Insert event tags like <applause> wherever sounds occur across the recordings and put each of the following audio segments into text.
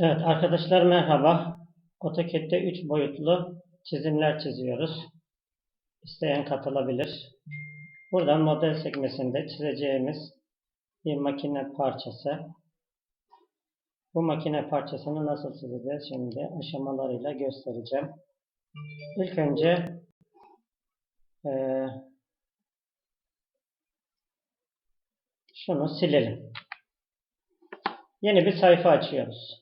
Evet arkadaşlar merhaba. AutoCAD'de 3 boyutlu çizimler çiziyoruz. İsteyen katılabilir. Buradan model sekmesinde çizeceğimiz bir makine parçası. Bu makine parçasını nasıl çizeceğiz şimdi aşamalarıyla göstereceğim. İlk önce eee, şunu silelim. Yeni bir sayfa açıyoruz.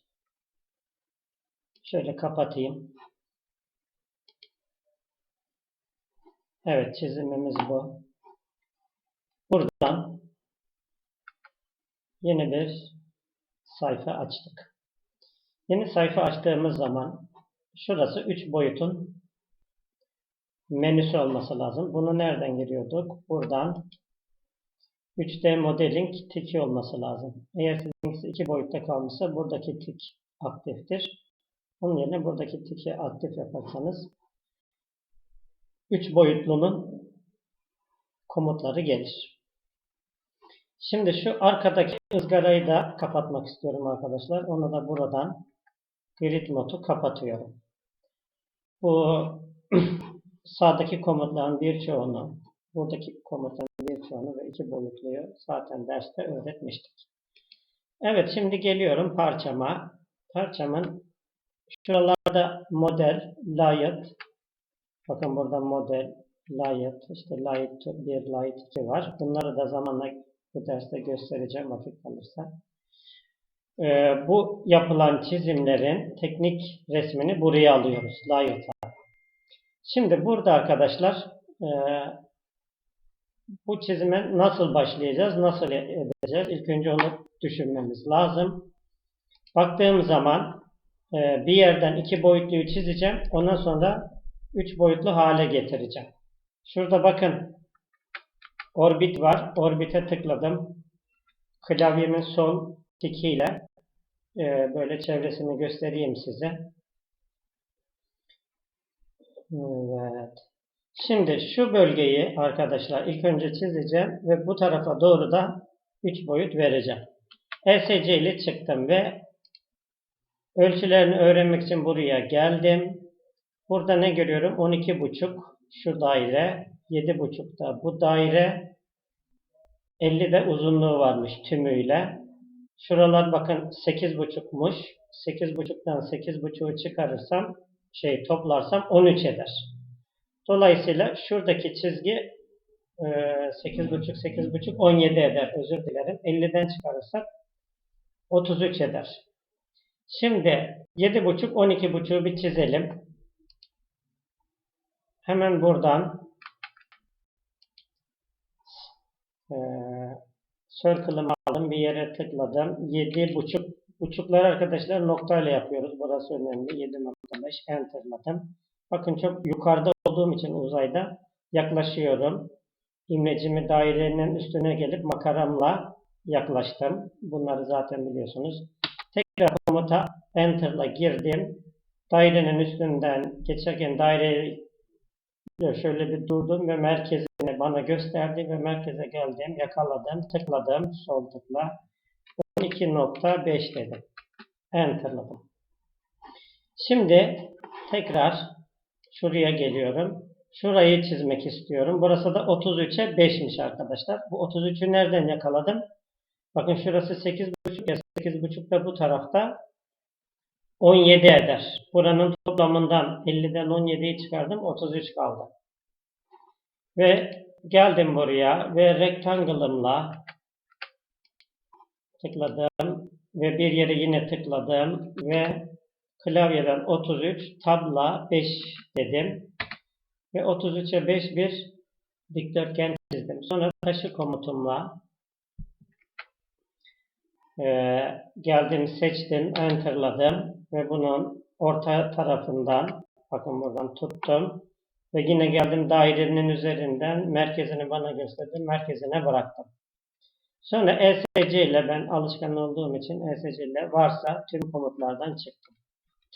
Şöyle kapatayım. Evet çizimimiz bu. Buradan yeni bir sayfa açtık. Yeni sayfa açtığımız zaman şurası 3 boyutun menüsü olması lazım. Bunu nereden giriyorduk? Buradan 3D modeling tiki olması lazım. Eğer sizinkisi 2 boyutta kalmışsa buradaki tik aktiftir. Onun yerine buradaki tiki aktif yaparsanız 3 boyutlunun komutları gelir. Şimdi şu arkadaki ızgarayı da kapatmak istiyorum arkadaşlar. Onu da buradan grid modu kapatıyorum. Bu <clears throat> sağdaki komutların birçoğunu, buradaki komutların birçoğunu ve iki boyutluyu zaten derste öğretmiştik. Evet şimdi geliyorum parçama. Parçamın şuralarda model, layıt, bakın burada model, layıt, işte layıt 1, layıt 2 var. Bunları da zamanla bu derste göstereceğim vakit kalırsa. Ee, bu yapılan çizimlerin teknik resmini buraya alıyoruz. Layıt'a. Şimdi burada arkadaşlar e, bu çizime nasıl başlayacağız, nasıl edeceğiz? İlk önce onu düşünmemiz lazım. Baktığım zaman bir yerden iki boyutluyu çizeceğim. Ondan sonra üç boyutlu hale getireceğim. Şurada bakın orbit var. Orbite tıkladım. Klavyemin sol tikiyle e, böyle çevresini göstereyim size. Evet. Şimdi şu bölgeyi arkadaşlar ilk önce çizeceğim ve bu tarafa doğru da 3 boyut vereceğim. ESC ile çıktım ve ölçülerini öğrenmek için buraya geldim. Burada ne görüyorum? 12,5 şu daire, 7,5 da bu daire, 50 de uzunluğu varmış tümüyle. Şuralar bakın 8,5'muş. 8,5'tan 8,5'u çıkarırsam şey toplarsam 13 eder. Dolayısıyla şuradaki çizgi 8,5 8,5 17 eder. Özür dilerim. 50'den çıkarırsak 33 eder. Şimdi 7,5 12,5'u bir çizelim. Hemen buradan e, circle'ımı aldım. Bir yere tıkladım. 7,5 buçukları arkadaşlar noktayla yapıyoruz. Burası önemli. 7.5 enterladım. Bakın çok yukarıda olduğum için uzayda yaklaşıyorum. İmlecimi dairenin üstüne gelip makaramla yaklaştım. Bunları zaten biliyorsunuz. Tekrar komuta enter'la girdim. Dairenin üstünden geçerken daireyi şöyle bir durdum ve merkezini bana gösterdi ve merkeze geldim, yakaladım, tıkladım, sol tıkla. 12.5 dedim. Enter'ladım. Şimdi tekrar şuraya geliyorum. Şurayı çizmek istiyorum. Burası da 33'e 5'miş arkadaşlar. Bu 33'ü nereden yakaladım? Bakın şurası 8.5 ya 8.5 da bu tarafta 17 eder. Buranın toplamından 50'den 17'yi çıkardım. 33 kaldı. Ve geldim buraya ve rectangle'ımla tıkladım ve bir yere yine tıkladım ve klavyeden 33 tabla 5 dedim ve 33'e 5 bir dikdörtgen çizdim. Sonra taşı komutumla e, geldim seçtim enterladım ve bunun orta tarafından bakın buradan tuttum ve yine geldim dairenin üzerinden merkezini bana gösterdi merkezine bıraktım. Sonra ESC ile ben alışkan olduğum için ESC ile varsa tüm komutlardan çıktım.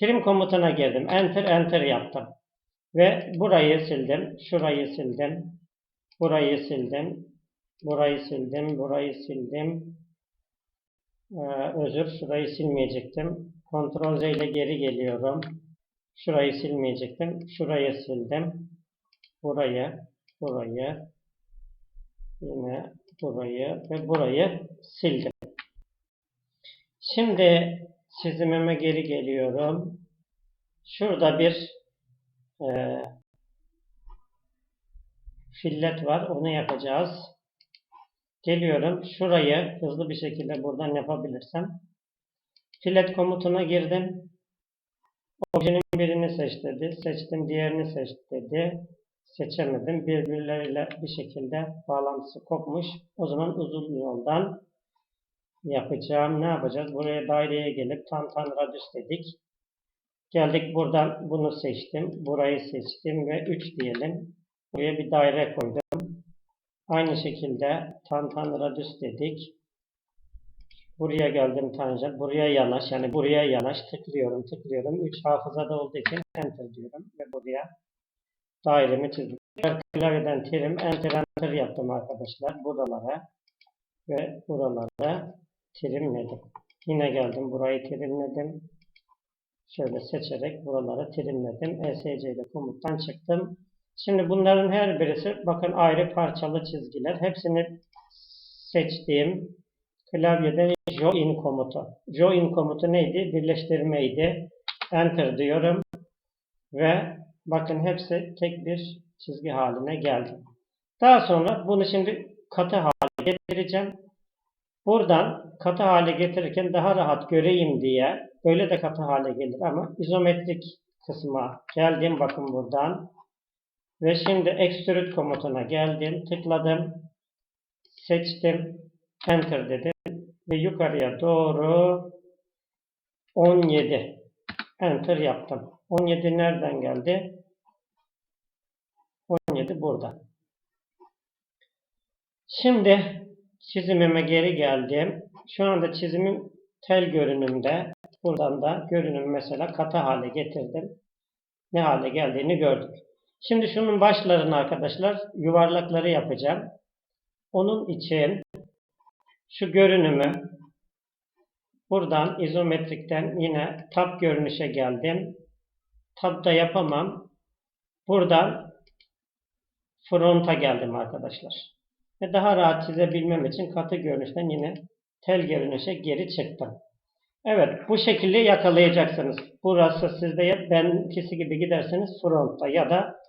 Trim komutuna girdim. Enter enter yaptım. Ve burayı sildim. Şurayı sildim. Burayı sildim. Burayı sildim. Burayı sildim. Ee, özür. Şurayı silmeyecektim. Ctrl Z ile geri geliyorum. Şurayı silmeyecektim. Şurayı sildim. Burayı, burayı, yine burayı ve burayı sildim. Şimdi çizimime geri geliyorum. Şurada bir e, fillet var. Onu yapacağız. Geliyorum. Şurayı hızlı bir şekilde buradan yapabilirsem. Fillet komutuna girdim. Objenin birini seç dedi. Seçtim. Diğerini seç dedi. Seçemedim. Birbirleriyle bir şekilde bağlantısı kopmuş. O zaman uzun yoldan yapacağım. Ne yapacağız? Buraya daireye gelip tan tan radius dedik. Geldik buradan bunu seçtim. Burayı seçtim ve 3 diyelim. Buraya bir daire koydum. Aynı şekilde tan tan radius dedik. Buraya geldim tanjant. Buraya yanaş. Yani buraya yanaş. Tıklıyorum tıklıyorum. 3 hafızada olduğu için enter diyorum. Ve buraya dairemi çizdim. Klavyeden terim enter enter yaptım arkadaşlar. Buralara ve buralara trimledim. Yine geldim. Burayı trimledim. Şöyle seçerek buralara trimledim. ESC ile komuttan çıktım. Şimdi bunların her birisi bakın ayrı parçalı çizgiler. Hepsini seçtiğim klavyeden join komutu. Join komutu neydi? Birleştirmeydi. Enter diyorum. Ve bakın hepsi tek bir çizgi haline geldi. Daha sonra bunu şimdi katı hale getireceğim. Buradan katı hale getirirken daha rahat göreyim diye böyle de katı hale gelir ama izometrik kısma geldim bakın buradan. Ve şimdi extrude komutuna geldim. Tıkladım. Seçtim. Enter dedim. Ve yukarıya doğru 17. Enter yaptım. 17 nereden geldi? 17 burada. Şimdi çizimime geri geldim. Şu anda çizimim tel görünümde. Buradan da görünüm mesela katı hale getirdim. Ne hale geldiğini gördük. Şimdi şunun başlarını arkadaşlar yuvarlakları yapacağım. Onun için şu görünümü buradan izometrikten yine tab görünüşe geldim. Tabda yapamam. Buradan fronta geldim arkadaşlar. Ve daha rahat çizebilmem için katı görünüşten yine tel görünüşe geri çıktım. Evet bu şekilde yakalayacaksınız. Burası sizde ya benimkisi gibi giderseniz frontta ya da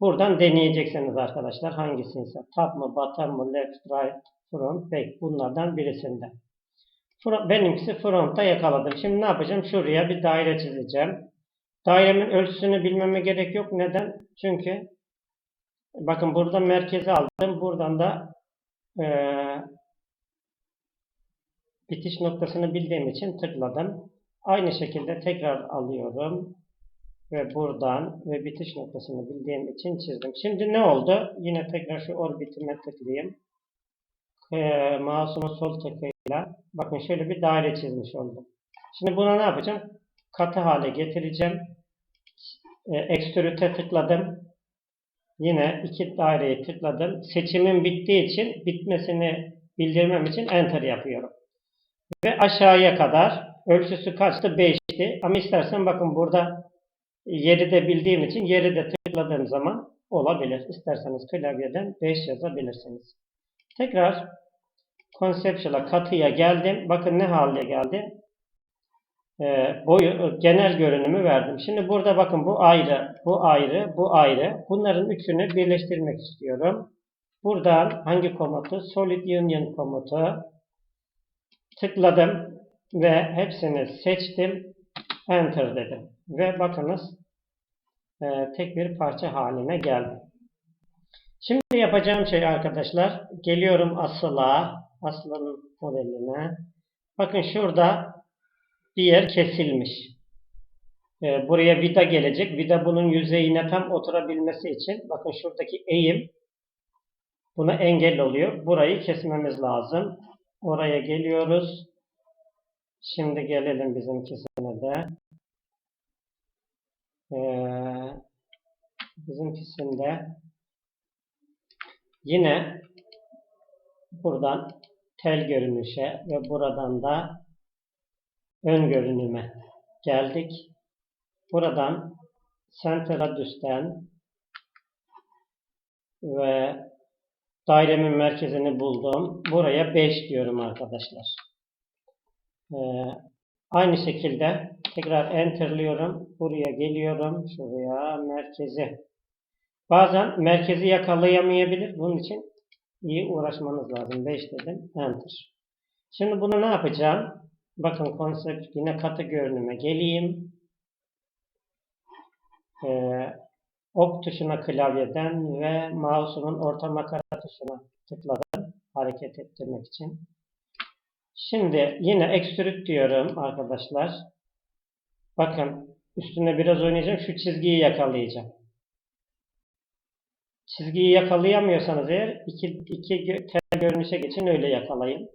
buradan deneyeceksiniz arkadaşlar. Hangisiyse top mı, bottom mı, left, right, front, back bunlardan birisinde. Benimkisi frontta yakaladım. Şimdi ne yapacağım? Şuraya bir daire çizeceğim. Dairemin ölçüsünü bilmeme gerek yok. Neden? Çünkü bakın burada merkezi aldım. Buradan da ee, bitiş noktasını bildiğim için tıkladım. Aynı şekilde tekrar alıyorum. Ve buradan ve bitiş noktasını bildiğim için çizdim. Şimdi ne oldu? Yine tekrar şu orbitime tıklayayım. E, mouse'umu sol tıkıyla bakın şöyle bir daire çizmiş oldum. Şimdi buna ne yapacağım? Katı hale getireceğim. E, Extrude'e tıkladım. Yine iki daireyi tıkladım. Seçimim bittiği için bitmesini bildirmem için enter yapıyorum. Ve aşağıya kadar ölçüsü kaçtı? 5'ti. Ama istersen bakın burada yeri de bildiğim için yeri de tıkladığım zaman olabilir. İsterseniz klavyeden 5 yazabilirsiniz. Tekrar Conceptual'a katıya geldim. Bakın ne haline geldi. Ee, boyu, genel görünümü verdim. Şimdi burada bakın bu ayrı, bu ayrı, bu ayrı. Bunların üçünü birleştirmek istiyorum. Buradan hangi komutu? Solid Union komutu. Tıkladım ve hepsini seçtim. Enter dedim. Ve bakınız e, tek bir parça haline geldi. Şimdi yapacağım şey arkadaşlar. Geliyorum asıla. Aslanın modeline. Bakın şurada bir yer kesilmiş. E, buraya vida gelecek. Vida bunun yüzeyine tam oturabilmesi için bakın şuradaki eğim buna engel oluyor. Burayı kesmemiz lazım. Oraya geliyoruz. Şimdi gelelim bizimkisine de. Ee, bizimkisinde yine buradan tel görünüşe ve buradan da ön görünüme geldik. Buradan Center Radius'ten ve dairemin merkezini buldum. Buraya 5 diyorum arkadaşlar. Ee, aynı şekilde tekrar enterliyorum. Buraya geliyorum. Şuraya merkezi. Bazen merkezi yakalayamayabilir. Bunun için iyi uğraşmanız lazım. 5 dedim. Enter. Şimdi bunu ne yapacağım? Bakın konsept yine katı görünüme geleyim. Ee, ok tuşuna klavyeden ve mouse'umun orta makara tuşuna tıkladım. Hareket ettirmek için. Şimdi yine extrude diyorum arkadaşlar. Bakın üstüne biraz oynayacağım. Şu çizgiyi yakalayacağım. Çizgiyi yakalayamıyorsanız eğer iki, iki tel görünüşe geçin öyle yakalayın.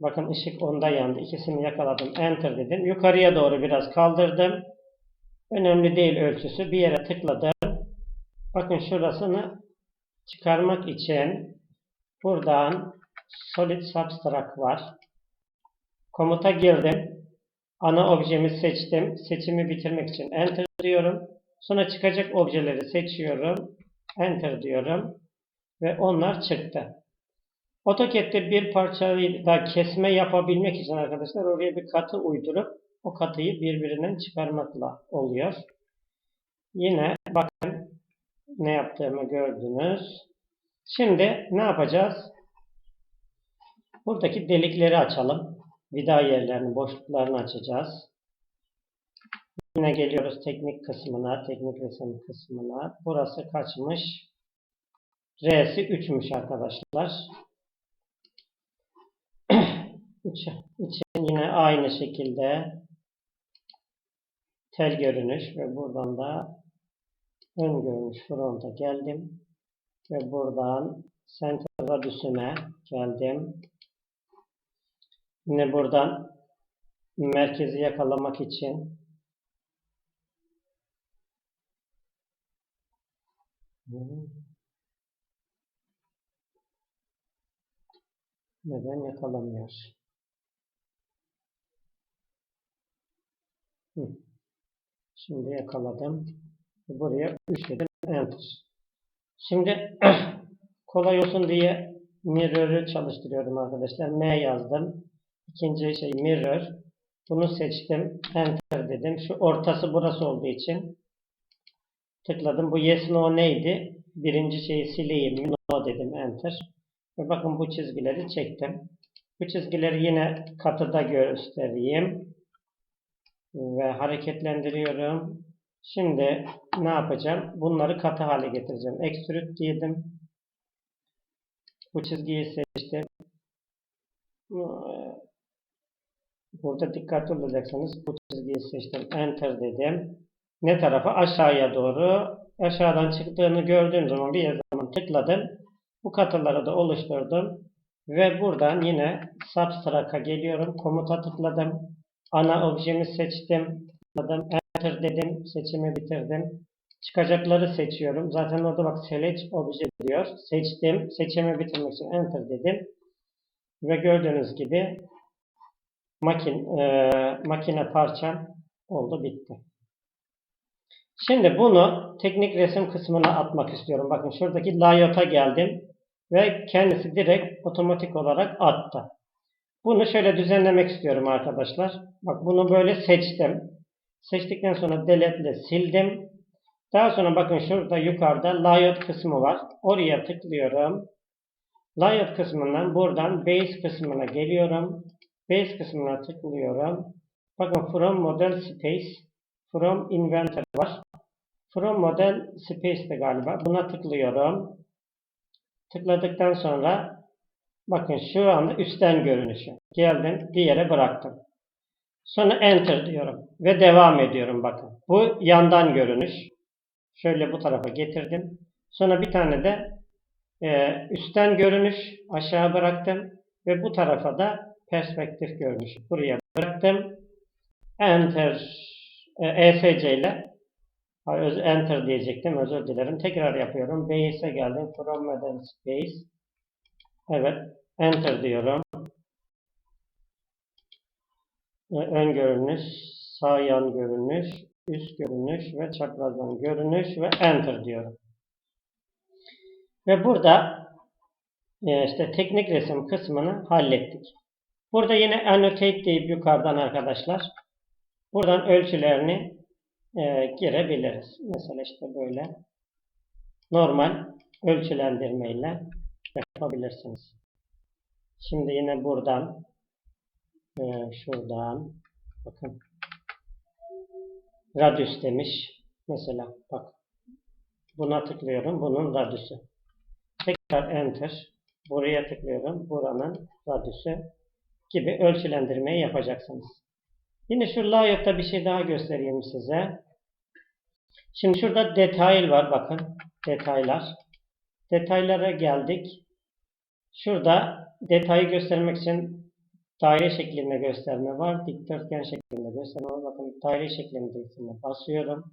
Bakın ışık onda yandı. İkisini yakaladım. Enter dedim. Yukarıya doğru biraz kaldırdım. Önemli değil ölçüsü. Bir yere tıkladım. Bakın şurasını çıkarmak için buradan Solid Subtract var. Komuta girdim. Ana objemi seçtim. Seçimi bitirmek için Enter diyorum. Sonra çıkacak objeleri seçiyorum. Enter diyorum. Ve onlar çıktı. AutoCAD'de bir parçayı da kesme yapabilmek için arkadaşlar oraya bir katı uydurup o katıyı birbirinden çıkarmakla oluyor. Yine bakın ne yaptığımı gördünüz. Şimdi ne yapacağız? Buradaki delikleri açalım. Vida yerlerini, boşluklarını açacağız. Yine geliyoruz teknik kısmına, teknik resim kısmına. Burası kaçmış? R'si 3'müş arkadaşlar. <clears throat> için yine aynı şekilde tel görünüş ve buradan da ön görünüş fronta geldim ve buradan center radius'üne geldim. Yine buradan merkezi yakalamak için neden yakalamıyor? Şimdi yakaladım. Buraya 3 dedim. Enter. Şimdi <clears throat> kolay olsun diye mirror'ı çalıştırıyorum arkadaşlar. M yazdım. İkinci şey mirror. Bunu seçtim. Enter dedim. Şu ortası burası olduğu için tıkladım. Bu yes no neydi? Birinci şeyi sileyim. No dedim. Enter. Ve bakın bu çizgileri çektim. Bu çizgileri yine katıda göstereyim ve hareketlendiriyorum. Şimdi ne yapacağım? Bunları katı hale getireceğim. Extrude diyelim. Bu çizgiyi seçtim. Burada dikkatli olacaksınız. Bu çizgiyi seçtim. Enter dedim. Ne tarafa? Aşağıya doğru. Aşağıdan çıktığını gördüğüm zaman bir zaman tıkladım. Bu katıları da oluşturdum. Ve buradan yine Subtract'a geliyorum. Komuta tıkladım. Ana objemi seçtim. Enter dedim. Seçimi bitirdim. Çıkacakları seçiyorum. Zaten orada bak select obje diyor. Seçtim. Seçimi bitirmek için enter dedim. Ve gördüğünüz gibi makin, e, makine parçam oldu bitti. Şimdi bunu teknik resim kısmına atmak istiyorum. Bakın şuradaki layout'a geldim. Ve kendisi direkt otomatik olarak attı. Bunu şöyle düzenlemek istiyorum arkadaşlar. Bak bunu böyle seçtim. Seçtikten sonra delete ile sildim. Daha sonra bakın şurada yukarıda layout kısmı var. Oraya tıklıyorum. Layout kısmından buradan base kısmına geliyorum. Base kısmına tıklıyorum. Bakın from model space from inventor var. From model space de galiba. Buna tıklıyorum. Tıkladıktan sonra bakın şu anda üstten görünüşü. Geldim bir yere bıraktım. Sonra enter diyorum ve devam ediyorum bakın. Bu yandan görünüş. Şöyle bu tarafa getirdim. Sonra bir tane de e, üstten görünüş aşağı bıraktım ve bu tarafa da perspektif görünüş. Buraya bıraktım. Enter e, ESC ile enter diyecektim. Özür dilerim. Tekrar yapıyorum. Base'e geldim. From space. Evet. Enter diyorum. E, ön görünüş, sağ yan görünüş, üst görünüş ve çaprazdan görünüş ve enter diyorum. Ve burada e, işte teknik resim kısmını hallettik. Burada yine annotate deyip yukarıdan arkadaşlar buradan ölçülerini e, girebiliriz. Mesela işte böyle normal ölçülendirmeyle yapabilirsiniz. Şimdi yine buradan e, şuradan bakın radius demiş. Mesela bak buna tıklıyorum. Bunun radiusu. Tekrar enter. Buraya tıklıyorum. Buranın radiusu gibi ölçülendirmeyi yapacaksınız. Yine şu layout'ta bir şey daha göstereyim size. Şimdi şurada detay var bakın. Detaylar. Detaylara geldik. Şurada detayı göstermek için daire şeklinde gösterme var. Dikdörtgen şeklinde gösterme var. Bakın daire şeklinde basıyorum.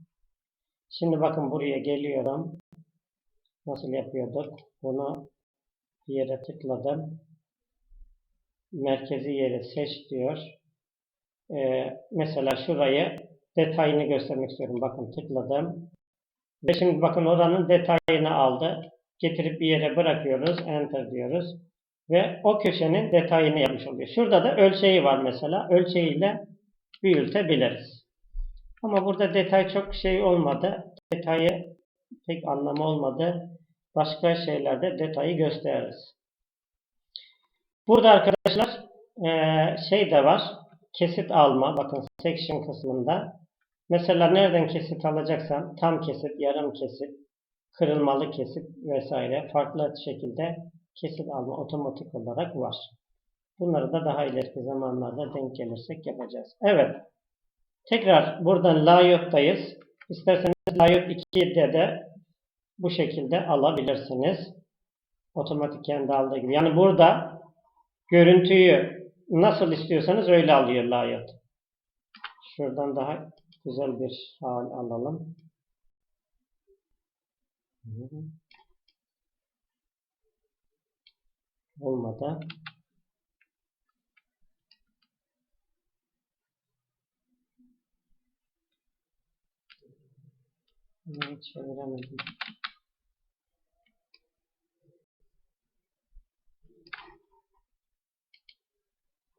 Şimdi bakın buraya geliyorum. Nasıl yapıyorduk? Bunu bir yere tıkladım. Merkezi yeri seç diyor. Ee, mesela şurayı detayını göstermek istiyorum. Bakın tıkladım. Ve şimdi bakın oranın detayını aldı. Getirip bir yere bırakıyoruz. Enter diyoruz. Ve o köşenin detayını yapmış oluyor. Şurada da ölçeği var mesela. Ölçeğiyle büyütebiliriz. Ama burada detay çok şey olmadı. Detayı pek anlamı olmadı. Başka şeylerde detayı gösteririz. Burada arkadaşlar eee, şey de var. Kesit alma. Bakın section kısmında. Mesela nereden kesit alacaksan tam kesit, yarım kesit, kırılmalı kesit vesaire farklı şekilde kesit alma otomatik olarak var. Bunları da daha ileriki zamanlarda denk gelirsek yapacağız. Evet. Tekrar buradan layout'tayız. İsterseniz layout 2'de de bu şekilde alabilirsiniz. Otomatik kendi aldığı gibi. Yani burada görüntüyü nasıl istiyorsanız öyle alıyor layout. Şuradan daha güzel bir hal alalım. Olmadı. Evet, çeviremedim.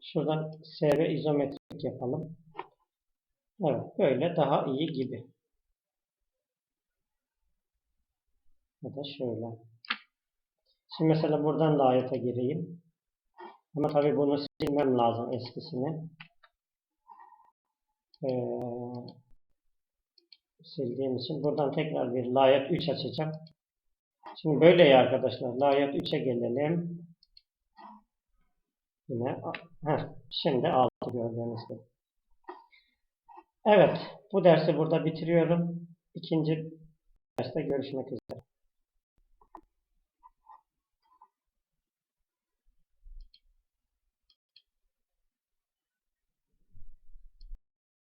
Şuradan SV izometrik yapalım. Evet, böyle daha iyi gibi. Ya da şöyle. Şimdi mesela buradan da ayeta gireyim. Ama tabii bunu silmem lazım eskisini. Ee, sildiğim için buradan tekrar bir layet 3 açacağım. Şimdi böyle ya arkadaşlar. Layet 3'e gelelim. Yine heh, şimdi 6 gördüğünüz gibi. Evet. Bu dersi burada bitiriyorum. İkinci derste görüşmek üzere.